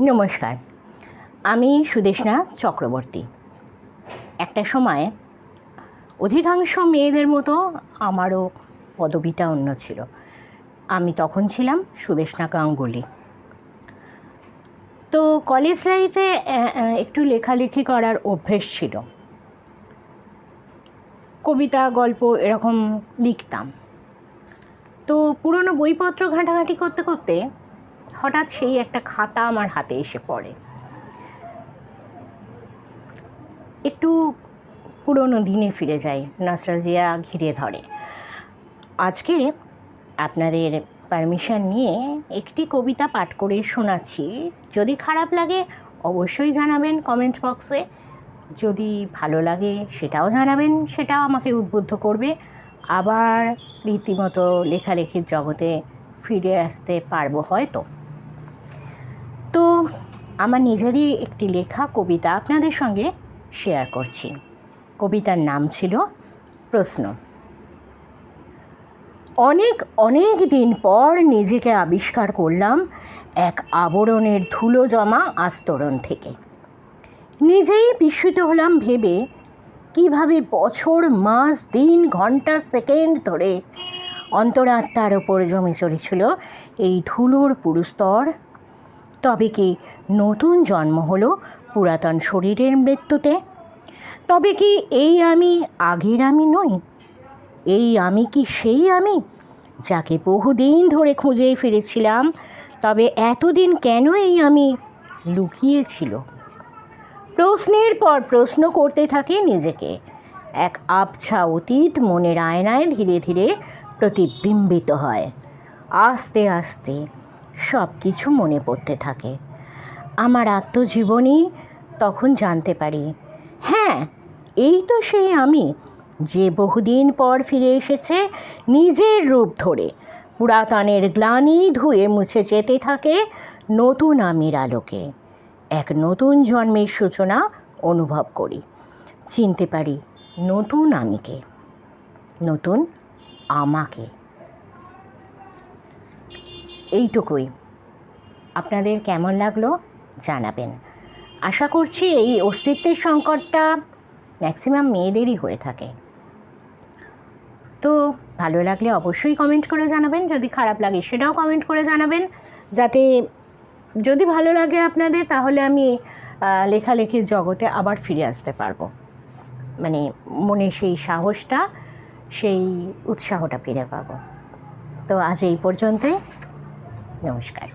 নমস্কার, আমি সুদেশনা চক্রবর্তী। একটা সময় অধিকাংশ মেয়েদের মতো আমারও পদবিটা অন্য ছিল। আমি তখন ছিলাম সুদেশনা গাঙ্গুলি। তো কলেজ লাইফে একটু লেখালেখি করার অভ্যেস ছিল। কবিতা, গল্প এরকম লিখতাম। তো পুরনো বইপত্র ঘাঁটাঘাঁটি করতে করতে হঠাৎ সেই একটা খাতা আমার হাতে এসে পড়ে। একটু পুরনো দিনে ফিরে যাই নস্টালজিয়া ঘিরে ধরে। আজকে আপনাদের পারমিশন নিয়ে একটি কবিতা পাঠ করে শোনাচ্ছি। যদি খারাপ লাগে অবশ্যই জানাবেন কমেন্ট বক্সে যদি ভালো লাগে সেটাও জানাবেন, সেটাও আমাকে উদ্বুদ্ধ করবে। আবার রীতিমতো লেখালেখির জগতে ফিরে আসতে পারব হয়তো। তো আমার নিজেরই একটি লেখা, কবিতা আপনাদের সঙ্গে শেয়ার করছি। কবিতার নাম ছিল প্রশ্ন। অনেক অনেক দিন পর নিজেকে আবিষ্কার করলাম এক আবরণের ধুলো জমা আস্তরণ থেকে। নিজেই বিস্মিত হলাম ভেবে কীভাবে বছর, মাস, দিন, ঘণ্টা, সেকেন্ড ধরে অন্তরাত্মার ওপর জমে চলেছিল এই ধুলোর পুরুস্তর। তবে কি নতুন জন্ম হলো পুরাতন শরীরের মৃত্যুতে? তবে কি এই আমি আগের আমি নই? এই আমি কি সেই আমি যাকে বহুদিন ধরে খুঁজে ফিরেছিলাম? তবে এতদিন কেন এই আমি লুকিয়েছিল? প্রশ্নের পর প্রশ্ন করতে থাকে নিজেকে। এক আবছা অতীত মনের আয়নায় ধীরে ধীরে প্রতিবিম্বিত হয়। আস্তে আস্তে সব কিছু মনে পড়তে থাকে। আমার আত্মজীবনী তখন জানতে পারি হ্যাঁ এই তো সেই আমি, যে বহুদিন পর ফিরে এসেছে নিজের রূপ ধরে। পুরাতনের গ্লানি ধুয়ে মুছে যেতে থাকে নতুন আমির আলোকে। এক নতুন জন্মের সূচনা অনুভব করি। চিনতে পারি নতুন আমিকে। নতুন আমাকে। এইটুকুই। আপনাদের কেমন লাগল জানাবেন। আশা করছি এই অস্তিত্বের সংকটটা ম্যাক্সিমাম মেয়েদেরই হয়ে থাকে। তো ভালো লাগলে অবশ্যই কমেন্ট করে জানাবেন, যদি খারাপ লাগে সেটাও কমেন্ট করে জানাবেন। যাতে যদি ভালো লাগে আপনাদের, তাহলে আমি লেখালেখির জগতে আবার ফিরে আসতে পারব। মানে মনে সেই সাহসটা সেই উৎসাহটা ফিরে পাবো। তো আজ এই পর্যন্তই। নমস্কার।